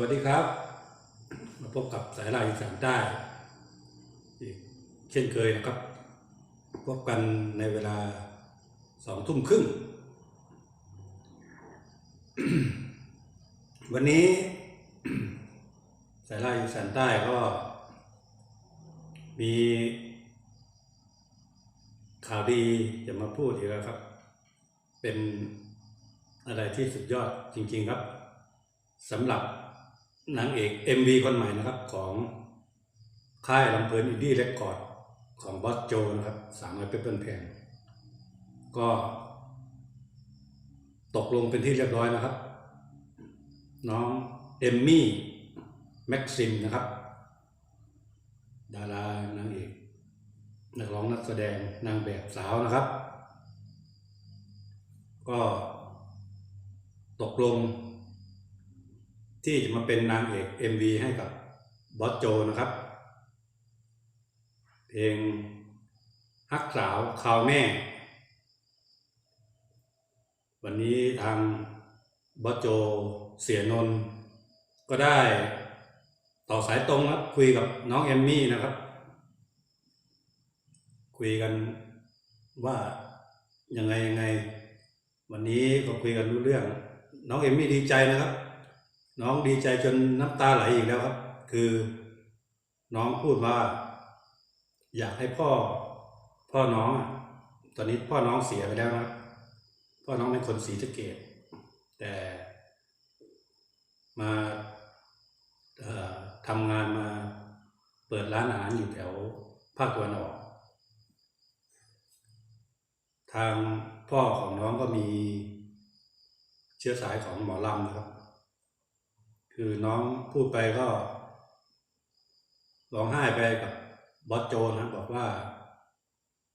วัสดีครับ มาพบกับสายลายอีสานใต้อีกเช่นเคยนะครับ พบกันในเวลาสองทุ่มครึ่ง วันนี้ สายลายอีสานใต้ก็มีข่าวดีจะมาพูดอีกแล้วครับ เป็นอะไรที่สุดยอดจริงๆครับสำหรับ นางเอก MV คนใหม่นะครับของค่ายลำเพลินอินดี้เรคคอร์ดของบอสโจนะครับสามร้อยเปเปิลแพงก็ตกลงเป็นที่เรียบร้อยนะครับ น้องเอมมี่แม็กซิมนะครับ ดารานางเอกนักร้องนักแสดงนางแบบสาวนะครับ ก็ตกลง ที่จะมาเป็นนางเอก MV ให้กับบอสโจนะครับ เพลงฮักสาวคราวแม่ วันนี้ทางบอสโจเสียนนก็ได้ต่อสายตรงครับคุยกับน้องเอมมี่นะครับ คุยกันว่ายังไงยังไง วันนี้ก็คุยกันรู้เรื่อง น้องเอมมี่ดีใจนะครับ น้องดีใจจนน้ำตาไหลอีกแล้วครับ คือ น้องพูดว่า อยากให้พ่อ พ่อน้องตอนนี้พ่อน้องเสียไปแล้วนะครับพ่อน้องเป็นคนศรีสะเกดแต่มาทำงานมาเปิดร้านอาหารอยู่แถวภาคตะวันออก ทางพ่อของน้องก็มีเชื้อสายของหมอลำนะครับ คือน้องพูดไปก็ร้องไห้ไปกับบอสโจนะบอกว่า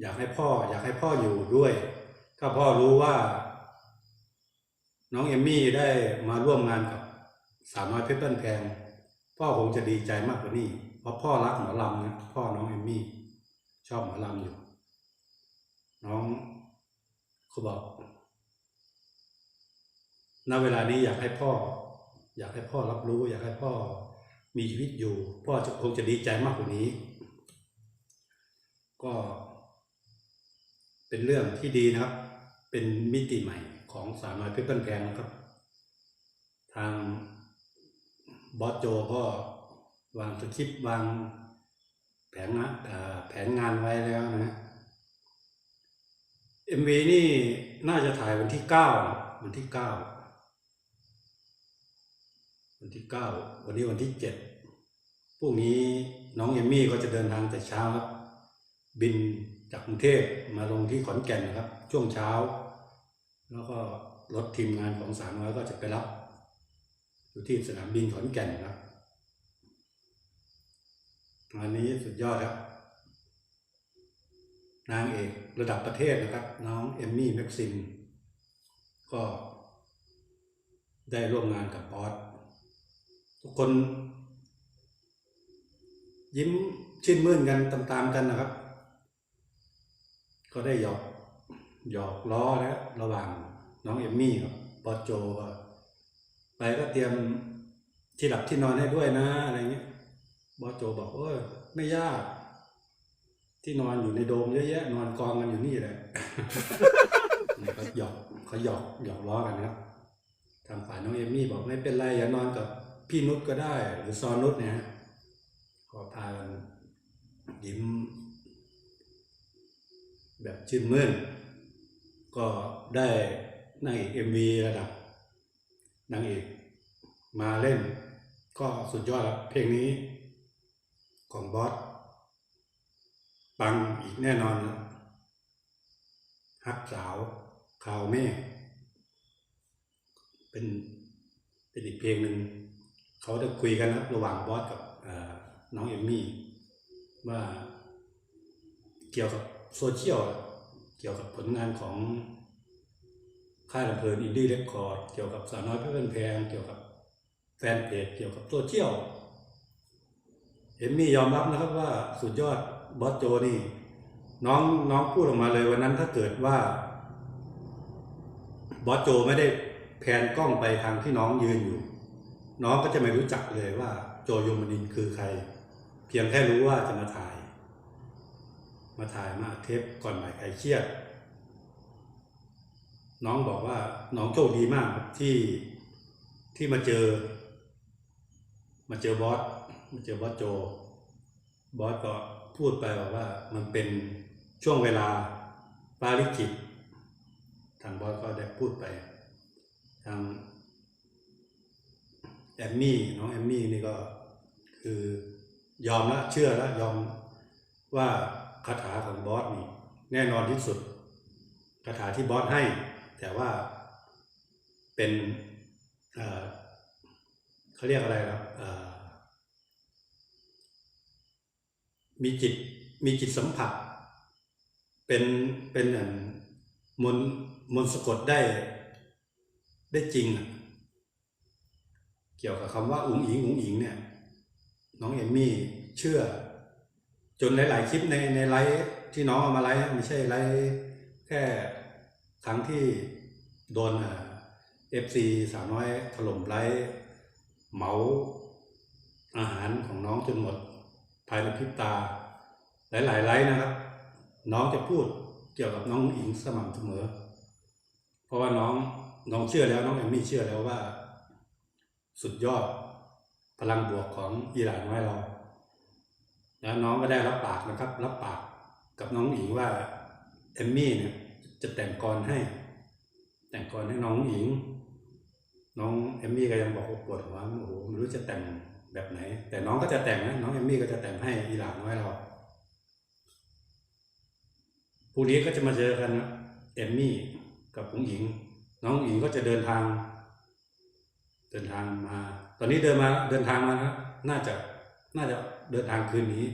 อยากให้พ่อ อยากให้พ่ออยู่ด้วย ถ้าพ่อรู้ว่า น้องเอมมี่ได้มาร่วมงานกับสาวน้อยเพชรบ้านแพงพ่อคงจะดีใจมากกว่านี้ เพราะพ่อรักหมอลำนะพ่อน้องเอมมี่ ชอบหมอลำอยู่ น้องเขาบอกณเวลานี้อยากให้พ่อ อยากให้พ่อรับรู้ อยากให้พ่อมีชีวิตอยู่ พ่อจะคงจะดีใจมากกว่านี้ ก็เป็นเรื่องที่ดีนะครับ เป็นมิติใหม่ของสาวน้อยเพชรบ้านแพงนะครับ ทางบอสโจก็วางสคริปต์วางแผนงานแผนงานไว้แล้วนะฮะ MV นี่น่าจะถ่ายวันที่เก้าวันที่เก้า วันที่เก้าวันนี้วันที่เจ็ดพรุ่งนี้น้องเอมมี่ก็จะเดินทางแต่เช้าครับ บินจากกรุงเทพมาลงที่ขอนแก่นนะครับ ช่วงเช้า แล้วก็รถทีมงานของสามน้อยก็จะไปรับอยู่ที่สนามบินขอนแก่นครับงานนี้สุดยอดครับ นางเอกระดับประเทศนะครับ น้องเอมมี่แม็กซิมก็ได้ร่วมงานกับบอส ทุกคน ยิ้มชื่นมื่นกันตามๆกันนะครับ ก็ได้หยอกหยอกล้อแล้วระหว่างน้องเอมมี่กับบอโจก็ไปก็เตรียมที่หลับที่นอนให้ด้วยนะอะไรเงี้ยบอโจบอกเออไม่ยาก ที่นอนอยู่ในโดมเยอะแยะ นอนกองกันอยู่นี่แหละเขาหยอกเขาหยอกหยอกล้อกันนะครับทางฝ่ายน้องเอมมี่บอกไม่เป็นไรอย่านอนกับ พี่นุชก็ได้ หรือซอนุชเนี่ยก็พากันยิ้ม แบบชื่นมื่น ก็ได้นางเอกเอ็มวีระดับนางเอกมาเล่น ก็สุดยอดแล้วเพลงนี้ของบอสปังอีกแน่นอนฮักสาวข่าวแม่ เป็นเป็นอีกเพลงหนึ่ง เขาได้คุยกันนะระหว่างบอสกับน้องเอมมี่ว่าเกี่ยวกับโซเชียลเกี่ยวกับผลงานของค่ายลำเพลินอินดี้เรคคอร์ดเกี่ยวกับสาวน้อยเพื่อนแพงเกี่ยวกับแฟนเพจเกี่ยวกับโซเชียลเอมมี่ยอมรับนะครับว่าสุดยอดบอสโจนี่ น้องน้องพูดออกมาเลยวันนั้นถ้าเกิดว่าบอสโจไม่ได้แพนกล้องไปทางที่น้องยืนอยู่ น้องก็จะไม่รู้จักเลยว่าโจโยมนินคือใคร เพียงแค่รู้ว่าจะมาถ่าย มาถ่ายมาเทปก่อนบ่ายใครเครียด น้องบอกว่าน้องโชคดีมากที่ที่มาเจอ มาเจอบอสมาเจอบอสโจ บอสก็พูดไปบอกว่ามันเป็นช่วงเวลาปาริกิจทางบอสก็ได้พูดไปทาง แอมมี่น้องแอมมี่นี่ก็คือยอมละเชื่อแล้วยอมว่าคาถาของบอสนี่แน่นอนที่สุดคาถาที่บอสให้ แต่ว่าเป็นเเขาเรียกอะไรครับมีจิตมีจิตสัมผัส เป็นเป็นอย่างมนมนสะกดได้ได้จริงอะ กี่ยวกับคำว่าอุ๋งอิงอุ๋งอิงเนี่ยน้องเอมมี่เชื่อ จนหลาย ๆ คลิปในในไลฟ์ที่น้องเอามาไลฟ์ไม่ใช่ไลฟ์แค่ครั้งที่โดนเอฟซีสาวน้อยถล่มไลฟ์เหมาอาหารของน้องจนหมด ภายในพริบตา หลาย ๆ ไลฟ์นะครับ น้องจะพูดเกี่ยวกับน้องอิงสม่ำเสมอ เพราะว่าน้องน้องเชื่อแล้วน้องแอมมี่เชื่อแล้วว่า สุดยอดพลังบวกของอีหลานน้อยเรา แล้วน้องก็ได้รับปากนะครับ รับปากกับน้องอิงว่าเอมมี่เนี่ยจะแต่งกรให้ แต่งกรให้น้องอิง น้องเอมมี่ก็ยังบอกว่าปวดหัวโอ้โหไม่รู้จะแต่งแบบไหน แต่น้องก็จะแต่งนะน้องเอมมี่ก็จะแต่งให้อีหลานน้อยเราพรุ่งนี้ก็จะมาเจอกันนะเอมมี่กับผู้หญิง น้องหญิงก็จะเดินทาง เดินทางมา ตอนนี้เดินมาเดินทางมานะน่าจะน่าจะเดินทางคืนนี้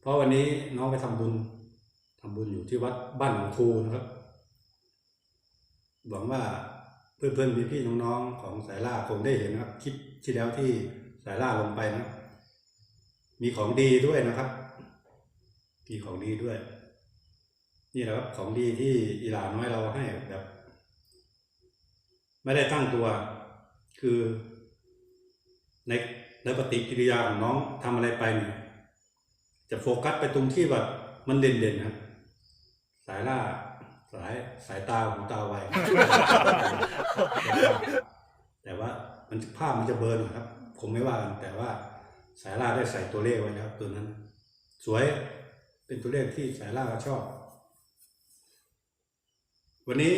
เพราะวันนี้น้องไปทำบุญทำบุญอยู่ที่วัดบ้านหนองคูนะครับ หวังว่าเพื่อนๆพี่ๆน้องๆของสายล่าคงได้เห็นนะครับคลิปที่แล้วที่สายล่าลงไปนะ มีของดีด้วยนะครับมีของดีด้วย นี่แหละครับของดีที่อีหลาน้อยเราให้แบบ ไม่ได้ตั้งตัว คือในในปฏิกิริยาของน้องทำอะไรไปเนี่ยจะโฟกัสไปตรงที่แบบมันเด่นๆครับสายล่าสายสายตาหูตาไวแต่ว่ามันภาพมันจะเบิร์นครับคงไม่ว่ากันแต่ว่าสายล่าได้ใส่ตัวเลขไว้แล้วตัวนั้น สวยเป็นตัวเลขที่สายล่าชอบ วันนี้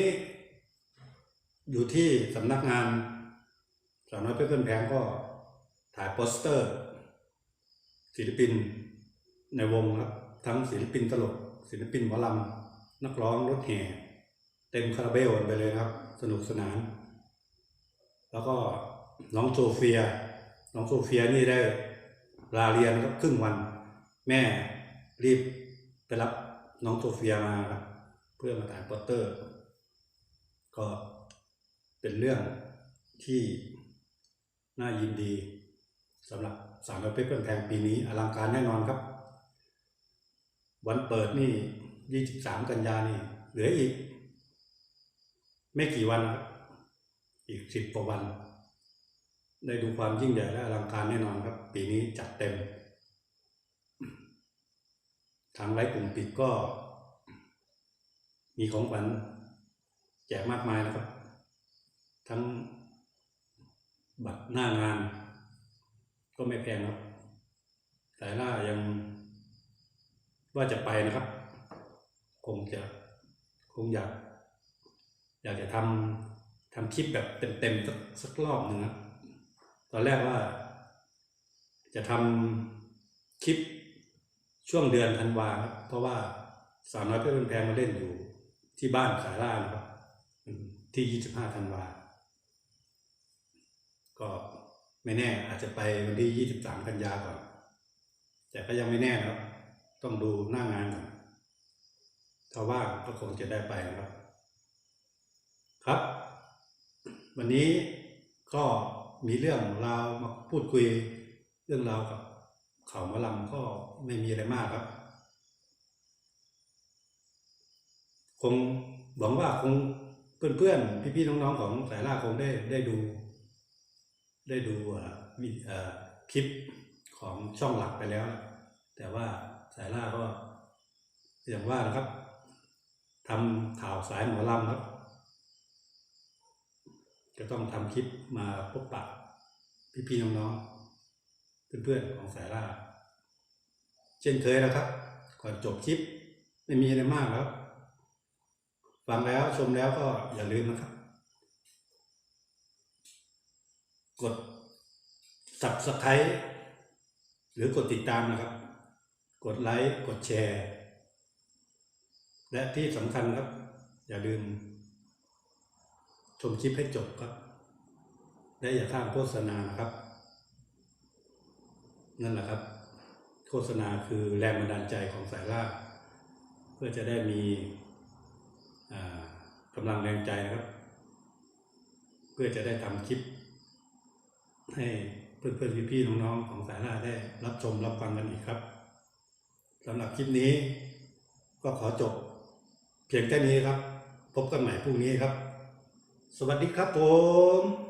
อยู่ที่สำนักงาน สาวน้อยเพื่อนแพงก็ถ่ายโปสเตอร์ ศิลปินในวงครับทั้งศิลปินตลก ศิลปินหมอลำนักร้องรถแห่เต็มคาราเบลไปเลยครับ สนุกสนาน แล้วก็น้องโซเฟีย น้องโซเฟียนี่ได้ลาเรียนครับครึ่งวัน แม่รีบไปรับน้องโซเฟียมาครับเพื่อมาถ่ายโปสเตอร์ ก็เป็นเรื่องที่ น่ายินดีสำหรับสามร้อยเพชรเพื่อนแพงปีนี้อลังการแน่นอนครับ วันเปิดนี่ยี่สิบสามกันยานี่เหลืออีก ไม่กี่วันครับอีกสิบกว่าวัน ได้ดูความยิ่งใหญ่และอลังการแน่นอนครับ ปีนี้จัดเต็ม ทางไลฟ์กลุ่มปิดก็ มีของขวัญแจกมากมายนะครับ ทั้ง บัตรหน้างาน ก็ไม่แพงครับแต่ล่ายัง ว่าจะไปนะครับ คงจะคงอยาก อยากจะทำทำคลิปแบบเต็มๆสักสักรอบหนึ่งนะตอนแรกว่า จะทำคลิปช่วงเดือนธันวาครับเพราะว่าสาวน้อยเพื่อนแพงมาเล่นอยู่ที่บ้านสายล่านะครับอืมที่25ธันวา ก็ไม่แน่อาจจะไปวันที่ 23 กันยาก่อน แต่ก็ยังไม่แน่นะครับ ต้องดูหน้างานก่อนถ้าว่างก็คงจะได้ไปนะครับ ครับ วันนี้ก็มีเรื่องราวมาพูดคุยเรื่องราวกับเขามาลำก็ไม่มีอะไรมากครับ คงหวังว่าคงเพื่อนๆพี่ๆน้องๆของสายล่าคงได้ได้ดู ได้ดูอ่าวิเอ่อคลิปของช่องหลักไปแล้ว แต่ว่าสายล่าก็อย่างว่านะครับทำข่าวสายหมอลำครับจะต้องทำคลิปมาพบปะพี่ๆน้องๆเพื่อนๆของสายล่า เช่นเคยนะครับ ก่อนจบคลิปไม่มีอะไรมากแล้วฟังแล้วชมแล้วก็อย่าลืมนะครับ กด subscribe หรือกดติดตามนะครับ กดไลค์กดแชร์ และที่สำคัญครับ อย่าลืม ชมคลิปให้จบครับ และอย่าข้ามโฆษณานะครับ นั่นแหละครับ โฆษณาคือแรงบันดาลใจของสายล่าเพื่อจะได้มีกำลังแรงใจนะครับ เพื่อจะได้ทำคลิป ให้เพื่อนๆพี่ๆน้องๆของสายล่าได้รับชมรับฟังกันอีกครับสำหรับคลิปนี้ ก็ขอจบ เพียงแค่นี้ครับ พบกันใหม่พรุ่งนี้ครับ สวัสดีครับผม